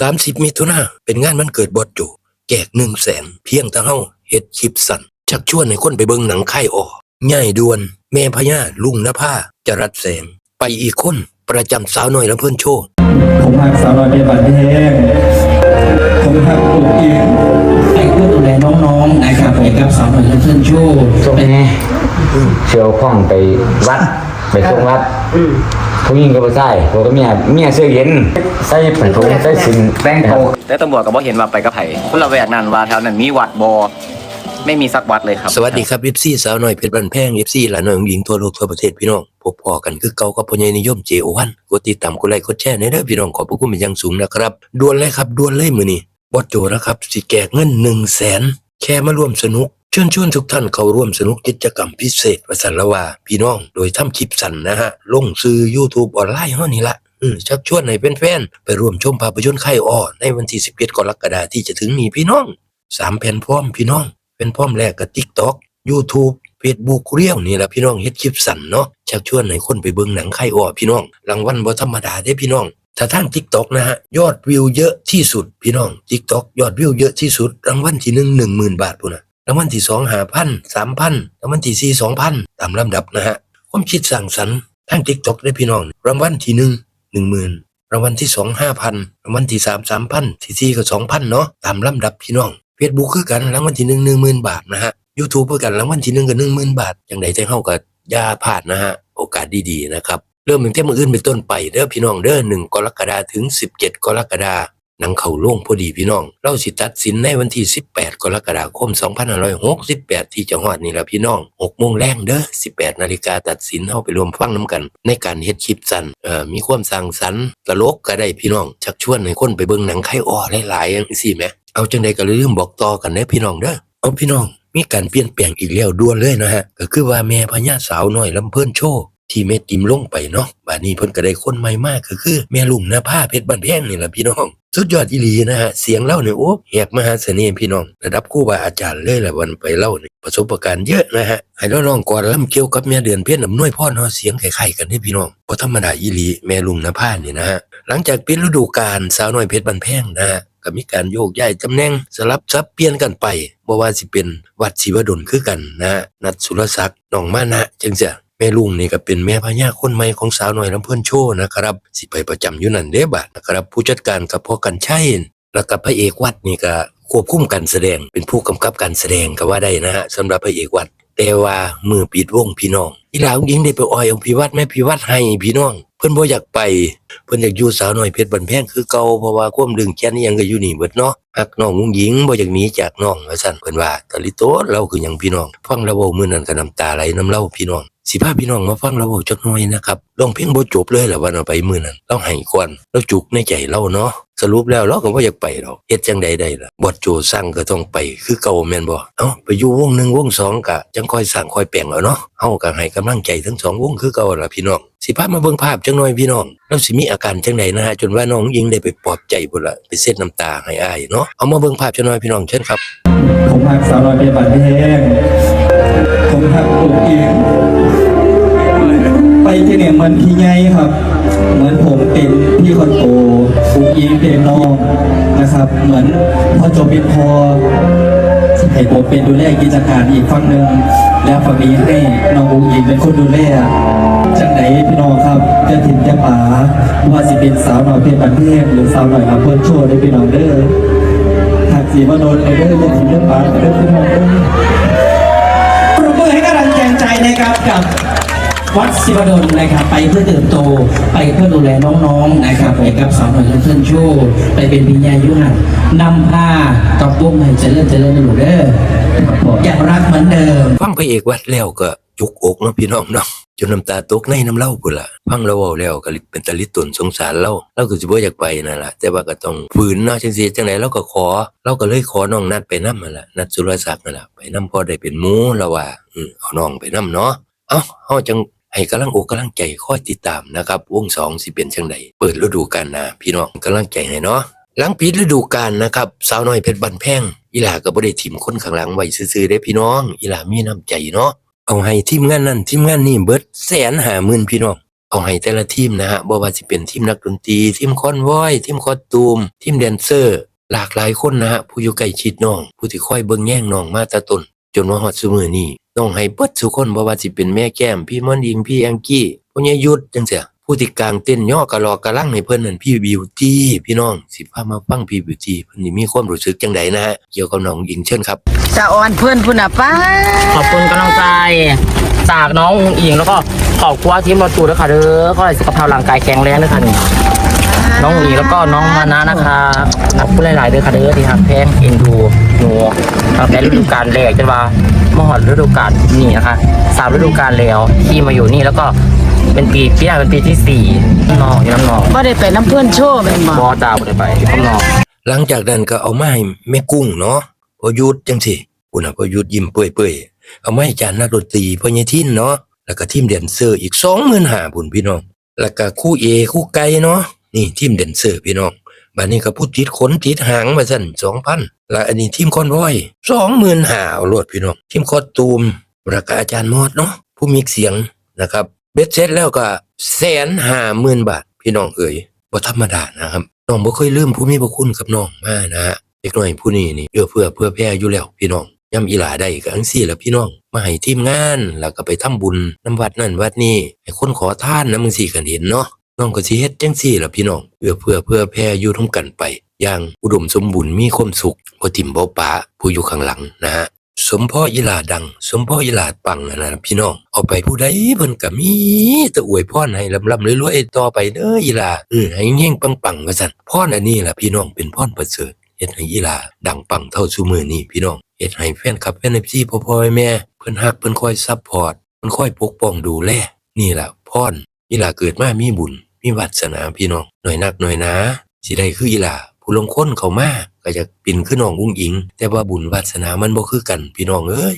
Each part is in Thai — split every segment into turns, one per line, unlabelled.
30 มิถุนาเป็นงานวันเกิดบอสโจแจก1 0 0 0 0แสนเพียงแต่เฮาเฮ็ดคลิปสั้นชักชวนให้คนไปเบิ่งหนังค่ายออง่ายด่วน แม่พญาลุงนภาจรัสแสง ไปอีกคนประจำสาวน้อยลำเพิ่นโชว์
ผมหักสาวน้อยเป็นบันเทงผมหักปลูกอิง
ไปเพื่อดูแลน้องๆนะครับไปกับสาวหน่อยเพื่อนโชว์
ช่วงนี้เชียวข้องไปวัด ไปส่งวัด ผู้หญิงก็ไปใส่ผมก็เมียเมียเสื้อเย็น ใส่ผ้าถุงใส่สิน
แต่งโตวแต่ตำรวจก็บอกเห็นว่าไปกับไผ่คนละแวกนั้นว่าแถวนั้นมีวัดบอไม่มีสักวัดเลยครับ
สวัสดีครับ FC สาวน้อยเพชรบันแพง FC หลานน้อยของหญิงทั่วโลกทั่วประเทศพี่น้องพบพอกันคือเก่ากับพ่อใหญ่นิยม JO1 กดติดตามกดไลค์กดแชร์ในเด้อพี่น้องขอบพระคุณเป็นอย่างสูงนะครับด่วนเลยครับด่วนเลยมื้อนี้บอสโจนะครับสิแจกเงิน1 0 0 0 0แสนแค่มาร่วมสนุก เชิญชวนทุกท่านเข้าร่วมสนุกกิจกรรมพิเศษประสันละว่าพี่น้องโดยทำคลิปสั้นนะฮะ ลงสื่อ YouTube ออนไลน์เฮานี่ละชักชวนให้เป็นแฟนๆ ไปร่วมชมภาพยนตร์ไข่อ้อในวันที่ 17กรกฎาคมที่จะถึงนี้พี่น้องสามแผ่นพร้อมพี่น้อง เป็นพร้อมแรกกับ TikTok YouTube Facebook เรียวนี่แหละพี่น้องเฮ็ดคลิปสั้นเนาะชักชวนให้คนไปเบิ่งหนังไข่อ้อพี่น้องรางวัลบ่ธรรมดาเด้พี่น้องถ้าทาง TikTok นะฮะ ยอดวิวเยอะที่สุดพี่น้อง TikTok ยอดวิวเยอะที่สุดรางวัลที่หนึ่งหนึ่งหมื่นบาทพุ่นนะ รางวัลที่สองหาพันสามพันรางวัลที่สี่สองพันตามลำดับนะฮะความคิดสร้างสรรค์ทาง TikTok ได้พี่น้องรางวัลที่หนึ่งหนึ่งหมื่นรางวัลที่สองห้าพันรางวัลที่สามสามพันที่สี่ก็สองพันเนาะตามลำดับพี่น้อง Facebook คือกันรางวัลที่หนึ่งหนึ่งหมื่นบาทนะฮะ YouTube คือกันรางวัลที่หนึ่งก็หนึ่งหมื่นบาทอย่างใดแต่เฮาก็อย่าพลาดนะฮะโอกาสดีๆนะครับเริ่มตั้งแต่มื้ออื่นเป็นต้นไปเด้อพี่น้องเด้อ1กรกฎาคมถึง17กรกฎาคม หนังเข้าโรงพอดีพี่น้อง เราสิตัดสินในวันที่ 18 กรกฎาคม 2568 ที่จะฮอดนี่ละพี่น้อง6โมงแรงเด้อ 18 นาฬิกาตัดสินเฮาไปรวมฟังน้ำกัน ในการเฮ็ดคลิปสั้นเอ่อมีความสร้างสรรค์ตลกก็ได้พี่น้อง ชักชวนให้คนไปเบิ่งหนังไข่อ้อหลายๆจังซี่แมเอาจังใดก็เลยลืมบอกต่อกันเด้อพี่น้องเด้อเอาพี่น้องมีการเปลี่ยนแปลงอีกแล้วด่วนเลยนะฮะก็คือว่าแม่พญาสาวน้อยลำเพิ่นโชว์ ที่แม่ติมลงไปเนาะบัดนี้เพิ่นก็ได้คนใหม่มากก็คือแม่ลุงน้าผ้าเพชรบ้านแพงนี่แหละพี่น้อง สุดยอดอีหลีนะฮะ เสียงเล่าเนี่ยโอ้แหกมหาเสน่ห์พี่น้อง ระดับครูบาอาจารย์เลยแหละวันไปเล่าเนี่ยประสบการณ์เยอะนะฮะให้เราลองก่อนลำเกี่ยวกับแม่เดือนเพี้ยนอำนวยพ่อเนาะเสียงไข่ๆกันให้พี่น้องบ่ธรรมดาอีหลีแม่ลุงน้าผ้านี่นะฮะหลังจากปิดฤดูกาลสาวน้อยเพชรบ้านแพงนะฮะก็มีการโยกย้ายตำแหน่งสลับซับเปลี่ยนกันไปบ่ว่าสิเป็นวัดศิวดลคือกันนะฮะนัดสุรศักดิ์น้องมานะจังซี่ แม่ลุงนี่ก็เป็นแม่พญาคนใหม่ของสาวน้อยลำเพิ่อนโชว์นะครับ สิไปประจำอยู่นั่นเด้บัดนะครับ ผู้จัดการกับพ่อกันชัยแล้วก็พระเอกวัดนี่ก็ควบคุมการแสดง เป็นผู้กำกับการแสดงก็ว่าได้นะฮะสำหรับพระเอกวัด แต่ว่ามือปิดวงพี่น้องอีหลาอุ้งยิงได้ไปออยองค์พิวัดแม่พิวัดให้พี่น้อง เพิ่อนบ่อยากไป เพิ่อนอยากอยู่สาวน้อยเพชรบันแพงคือเก่าเพราะว่าความดึงแค้นนี่ยังก็อยู่นี่เบิดเนาะฮักน้องอุ้งยิงบ่อยากหนีจากน้องว่าซั่นเพิ่นว่าตะลิโตเราคือหยังพี่น้องฟังเราเว้ามือนั้นก็น้ำตาไหลน้ำเล่าพี่น้อง สิพาพี่น้องมาฟังเราเว้าจักหน่อยนะครับร้องเพลงบ่จบเลยแหละวันเอาไปมื้อนั้นเราให้ก่อนเราจุกในใจเราเนาะสรุปแล้วเราก็บ่อยากไปหรอกเฮ็ดจังใดได้ล่ะบอดโจสั่งก็ต้องไปคือเก่าแม่นบ่เอ้าไปอยู่วงหนึ่งวงสองก็จังค่อยสั่งค่อยแปลงเอาเนาะเฮาก็ให้กำลังใจทั้งสองวงคือเก่าล่ะพี่น้องสิพามาเบิ่งภาพจังหน่อยพี่น้องแล้วสิมีอาการจังใดนะฮะจนว่าน้องยิงได้ไปปลอบใจพุ่นละไปเซ็ดน้ำตาให้อ้ายเนาะเอามาเบิ่งภาพจังหน่อยพี่น้องเชิญครับ
ผมหักสาวน้อยเป็นบันเทงผมหักปลูกอิง ที่เนี่ยเหมันพี่ไงครับ เหมือนผมเป็นพี่คนโตปลูกอิงเป็นน้องนะครับ เหมือนพอจบเป็นพอให้ผมเป็นดูแลกิจการอีกฝั่งหนึ่งแล้วฝั่งนี้ให้น้องอุ๋งอิงเป็นคนดูแลจังไหนพี่น้องครับจะถิ่นจะป๋าว่าสิเป็นสาวหน่อยเพชรบันเทงหรือสาวหน่อยลำเพิ่นโชว์ได้พี่น้องเด้อหากสีมาโดนในเรื่องเรื่องของเรื่องปาเรื่องที่มองเรื่อ
ปรบมือให้กำลังใจนะครับกับ วัดศิวดลนะครับไปเพื่อเติบโตไปเพื่อดูแลน้องๆนะครับไปกับสาวหน่อยเพื่อนโชว์ไปเป็นพิญญายุหันนำพากับวงให้เจริญเจริญในหมู่เด้ออย่างรักเหมือนเดิม
ฟังพระเอกวัดแล้วก็จุกอกเนาะพี่น้องเนาะจนน้ำตาตกในน้ำเล่าพุ่นละฟังเราเว้าแล้วก็เป็นตะลิตนสงสารเราเราก็สิบ่อยากไปนั่นล่ะแต่ว่าก็ต้องฝืนเนาะจังซี่จังไดเราก็ขอ เราก็เลยขอน้องนัดไปนำนั่นล่ะนัดสุรศักดิ์นั่นล่ะไปนํพอได้เป็นหมู่แล้วว่าอือเอาน้องไปนํเนาะเอ้าเฮาจัง ให้กำลังอกกำลังใจคอยติดตามนะครับวงสองสิเป็นจังไดเปิดฤดูกาลนาพี่น้องกำลังใจให้เนาะหลังปิดฤดูกาลนะครับสาวน้อยเพชรบันแพงอีหลาก็บ่ได้ถิ่มคนข้างหลังไว้ซื่อๆได้พี่น้อง อีหลามีน้ำใจเนาะเอาให้ทีมงานนั้นทีมงานนี้เบิดแสนหาหมื่นพี่น้องเอาให้แต่ละทีมนะฮะบ่ว่าสิเป็นทีมนักดนตรี ทีมคอนวอย ทีมคอสตูม ทีมแดนเซอร์ หลากหลายคนนะฮะผู้อยู่ใกล้ชิดน้อง ผู้ที่คอยเบิ่งแย่งน้องมาต่ต้นจนว่าฮอดซุมือนี้ น้องให้เบิดทุกคนบ่ว่าสิเป็นแม่แก้ม พี่มอนอิงพี่แองกี้พ่อใหญ่ยุทธจังซี่ผู้ที่กลางเต้นย่อกะลอกกะลังให้เพิ่นนั่นพี่บิวตี้พี่น้องสิพามาฟังพี่บิวตี้เพิ่นนี่มีความรู้สึกจังใดนะฮะเกี่ยวกับน้องหญิงเชิญครับ
จะออนเพื่อนพุ่นอะป้า
ขอบคุณกำลังใจจากน้องอุ๋งอิงแล้วก็ขอบคุณทีมรถตู้ด้วยค่ะเด้อก็เลยสุขภาพร่างกายแข็งแรงด้วยค่ะ นี่น้องอุ๋งอิงแล้วก็น้องมานะนะคะขอบคุณหลายๆเด้อค่ะเด้อที่ทำแพงเอ็นดูหนูตั้งแต่ฤดูกาลแรกจนว่ามหอดฤดูกาลนี่นะคะสามฤดูกาลแล้วที่มาอยู่นี่แล้วก็เป็นปีปีหน้าเป็นปีที่สี่น้องอยู่น้ำนอง
บ่ได้ไปน้ำเพื่อนโชว์แม่นบ่
บอจ้าบ่ได้ไปข้างนอก
หลังจากนั้นก็เอามาให้แม่กุ้งเนาะพอยุดจังสิปุ่นน่ะพอยุดยิ้มเปื่อยๆเอามาให้จานนักดนตรีพ่อใหญ่ทินเนาะแล้วก็ทีมแดนเซอร์อีกสองหมื่นห้าพุ่นพี่น้องแล้วก็คู่เอคู่ไก่เนาะ นี่ทีมแดนเซอร์พี่น้องบัดนี้ก็พูดติดขนติดหางมาสั่นสองพันแล้วอันนี้ทีมคอนวอยสองหมื่นหาเอาโลดพี่น้องทีมคอตูมแล้วก็อาจารย์มอดเนาะผู้มีเสียงนะครับเบ็ดเสร็จแล้วก็แสนห้าหมื่นบาท พี่น้องเอ๋ยบ่ธรรมดานะครับน้องบ่เคยลืมผู้มีพระคุณกับน้องมานะฮะเด็กน้อยผู้นี้นี่เอื้อเพื่อเพื่อแผ่อยู่แล้วพี่น้องย่ำอีหลาได้ก็อังซี่ล่ะพี่น้อง มาให้ทีมงานแล้วก็ไปทำบุญน้ำวัดนั่นวัดนี้ให้คนขอท่านนะมึงสิกันเห็นเนาะ น้องก็สิเฮ็ดจังซี่ล่ะพี่น้องเอื้อเพื่อเพื่อแผ่อยู่ร่วมกันไป อย่างอุดมสมบูรณ์มีความสุขบ่ทิ่มบ่ปาผู้อยู่ข้างหลังนะฮะสมพ่ออีหลาดัง สมพ่ออีหลาปังนั่นะพี่น้องเอาไปผู้ใดเพิ่นก็มีแต่อวยพรให้ลำๆรวยๆต่อไปเด้ออีหลาเออให้เฮงปังๆว่าซั่นพรอันนี้ล่ะพี่น้องเป็นพรประเสริฐเฮ็ดให้อีหลาดังปังเท่าซุมื้อนี้พี่น้องเฮ็ดให้แฟนคลับแฟน FC พ่อพ่อแม่เพิ่นฮักเพิ่นคอยซัพพอร์ตเพิ่นคอยปกป้องดูแลนี่ล่ะพรอีหลาเกิดมามีบุญ มีวาสนาพี่น้องหน่อยนักหน่อยนาสิได้คืออีหลาผู้ลงค้นเขามาก็จะปิ่นขึ้นน้องอุ้งอิง แต่ว่าบุญวาสนามันบ่คือกันพี่น้องเอ้ย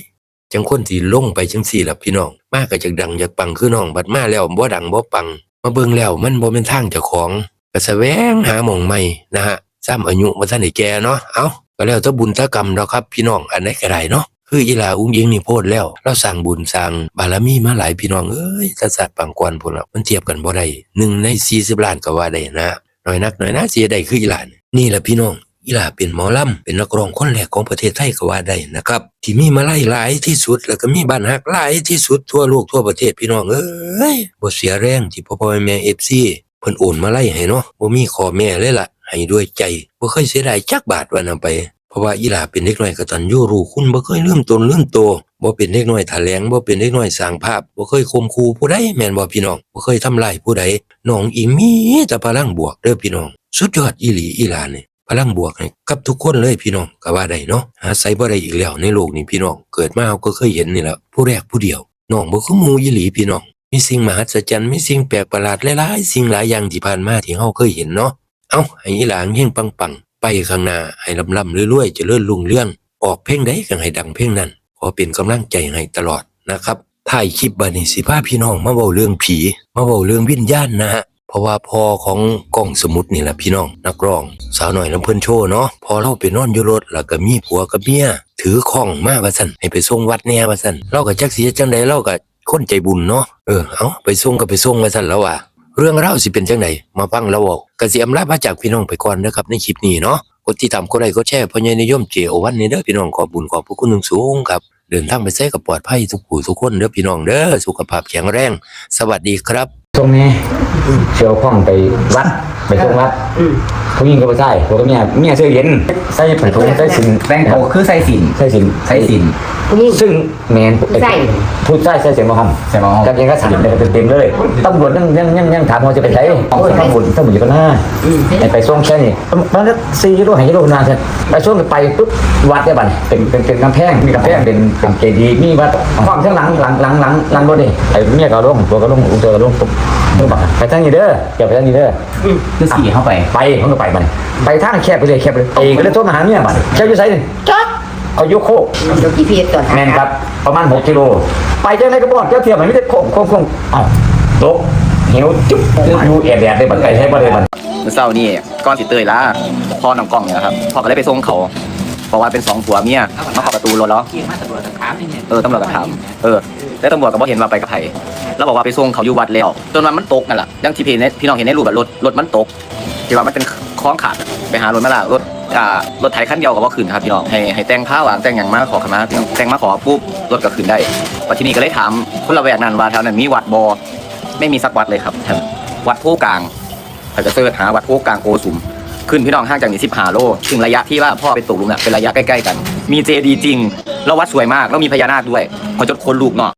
จังคนที่ลงไปจังสี่ล่ะพี่น้อง มากก็จะดังอยากปังคือน้องบัดมาแล้วบ่ดังบ่ปัง มาเบิ่งแล้วมันบ่เป็นทางเจ้าของก็แสวงหาหม่องใหม่นะฮะซ้ำอายุบ่ทันได้แกเนาะเอ้าก็แล้วแต่บุญตะกรรมเนาะครับพี่น้องอันไหนก็ได้เนาะ คืออีหลาอุ้งอิงนี่โพดแล้วเราสร้างบุญสร้างบารมีมาหลายพี่น้องเอ้ยสัสๆปังกวนพุ่นละมันเทียบกันบ่ได้หนึ่งใน40ล้านก็ว่าได้นะน้อยนักน้อยนะเสียได้คืออีหลานนี่แหละพี่น้องอีหลาเป็นหมอลำเป็นนักร้องคนแรกของประเทศไทยก็ว่าได้นะครับ ที่มีมาไล่หลายที่สุด แล้วก็มีบ้านฮักหลายที่สุดทั่วโลกทั่วประเทศพี่น้องเอ้ยบ่เสียแรงที่พ่อพ่อแม่เอฟซีเพิ่นโอนมาไล่ให้เนาะบ่มีขอแม่เลยล่ะให้ด้วยใจบ่เคยเสียดายจักบาทวันนำไป เพราะว่าอีหลาเป็นเด็กน้อยกตัญญูรู้คุณบ่เคยลืมตนลืมโตวบ่เป็นเด็กน้อยแถลงบ่เป็นเด็กน้อยสร้างภาพบ่เคยข่มขู่ผู้ใดแม่นบ่พี่น้องบ่เคยทำลายผู้ใดน้องอีมีแต่พลังบวกเด้อพี่น้อง สุดยอดอีหลีอีหลานี่พลังบวกให้กับทุกคนเลยพี่น้องก็ว่าได้เนาะหาใส่บ่ได้อีกแล้วในโลกนี้พี่น้องเกิดมาเราก็เคยเห็นนี่แหละผู้แรกผู้เดียวน้องบ่คือหมู่อีหลีพี่น้องมีสิ่งมหัศจรรย์มีสิ่งแปลกประหลาดหลายๆสิ่งหลายอย่างที่ผ่านมาที่เฮาเคยเห็นเนาะเอ้าให้อีหลางเฮงปังๆ ไปข้างหน้าให้ลำๆรวยๆจะเจริญรุ่งเรื่อง ออกเพลงใดก็ให้ดังเพลงนั้น ขอเป็นกำลังใจให้ตลอดนะครับถ่ายคลิปบัดนี้สิพาพี่น้องมาเว้าเรื่องผี มาเว้าเรื่องวิญญาณนะฮะเพราะว่าพ่อของกล้องสมุดนี่แหละพี่น้องนักร้อง สาวหน่อยลำเพิ่นโชว์เนาะพอเราไปนอนอยู่รถแล้วก็มีผัวกับเมียถือของมาว่าซั่นให้ไปส่งวัดแหน่ว่าซั่นเราก็จักเฮ็ดจังไดเราก็คนใจบุญเนาะเออเอาไปส่งก็ไปส่งว่าซั่นแล้วว่า เรื่องเล่าสิเป็นจังไดมาฟังลาวเว้ากสิอำลาพระจากพี่น้องไปก่อนนะครับในคลิปนี้เนาะกดติดตามกดไลค์กดแชร์พญานิยมเจโอวันนี่เด้อพี่น้องขอบุญขอบพระคุณอย่างสูงครับเดินทางไปใช้กับปลอดภัยทุกผู้ทุกคนเด้อพี่น้องเด้อสุขภาพแข็งแรง สวัสดีครับ
ตรงนี้เชียวข้องไปวัดไปส่งวัดผู้หญิงก็ไปใส่ผัวก็เมียเมียเสื้อเย็นใส่ผันถุงใส่สิน
แต่งตัวคือใส่สิน
ใส่สิน
ใส่สิน
ซึ่งแมน
ใส่
พูดใส่ใส่เสียงมาห้อง
ใส่หมอ
กับยังก็สั่นเลยเต็มๆเลยตำรวจยังยังยังยังถามว่าจะไปไหนห้องตำรวจตำรวจอยู่กันหน้าให้ไปส่งแค่นี้มันก็สี่กิโลห้ากิโลนานใช่ไปส่งไปปุ๊บวัดได้บัดเป็นเป็นเป็นกำแพงมีกำแพงเป็นเป็นเจดีย์มีวัดความข้างหลังหลังหลังหลังหลังรถดิไอ้เมียก็ลงตัวก็ลงอุ้งตัวก็ลงปุ๊บ ปุ๊บบอกไปทางนี้เด้ออย่าไปทางนี้เด้อ
คือสีเข้าไป
ไปผมก็ไปมันไปทางแคบไปเลยแคบเลยเอก็เลยโทรมาหาเมียมันแคบอยู่ไสนี่จ๊อกเอายกโคก
ดูกี่พีก่อน
แม่นครับประมาณ6กิโลไปเจ้าไหนก็บอกเจ้าเทียมมันไม่ได้โคงโคงโคงอ้าวตกหิวจุ๊บอยู่แอบแดดได้บัดไปใช้บ่ได้บัด
เมื่อเช้านี่ก้อนสิเตยล่าพ่อน้องกล้องเนยครับพ่อก็เลยไปส่งเขา บอกว่าเป็นสองผัวเมียมาเคาะประตูรถแล้วเออตำรวจก็ถามเออแล้วตำรวจก็บอกเห็นว่าไปกับไผแล้วบอกว่าไปส่งเขาอยู่วัดแล้ว จนวันมันตกนั่นแหละอยังที่พี่ในพี่น้องเห็นในรูปแบบรถรถมันตกที่ว่ามันเป็นคล้องขาดไปหารถมาละรถอ่ารถไถคันเดียวกับว่าขึ้นครับพี่น้องให้ให้แต่งผ้าหวานแต่งอย่างมากขอขมาพี่น้องแต่งมาขอปุ๊บรถก็ขึ้นได้ปัจจุบันก็เลยถามคนละแวกนั้นว่าแถวนั้นมีวัดบอไม่มีสักวัดเลยครับแถววัดผู้กลางถ้าจะเสิร์ชหาวัดโพกลางโกสุม ขึ้นพี่น้องห่างจากนี้สิบหาโลถึงระยะที่ว่าพ่อไปตกหลุมน่ะเป็นระยะใกล้ๆกัน มีเจดีจริง แล้ววัดสวยมากแล้วมีพญานาคด้วยพอจดคนลูกเนาะ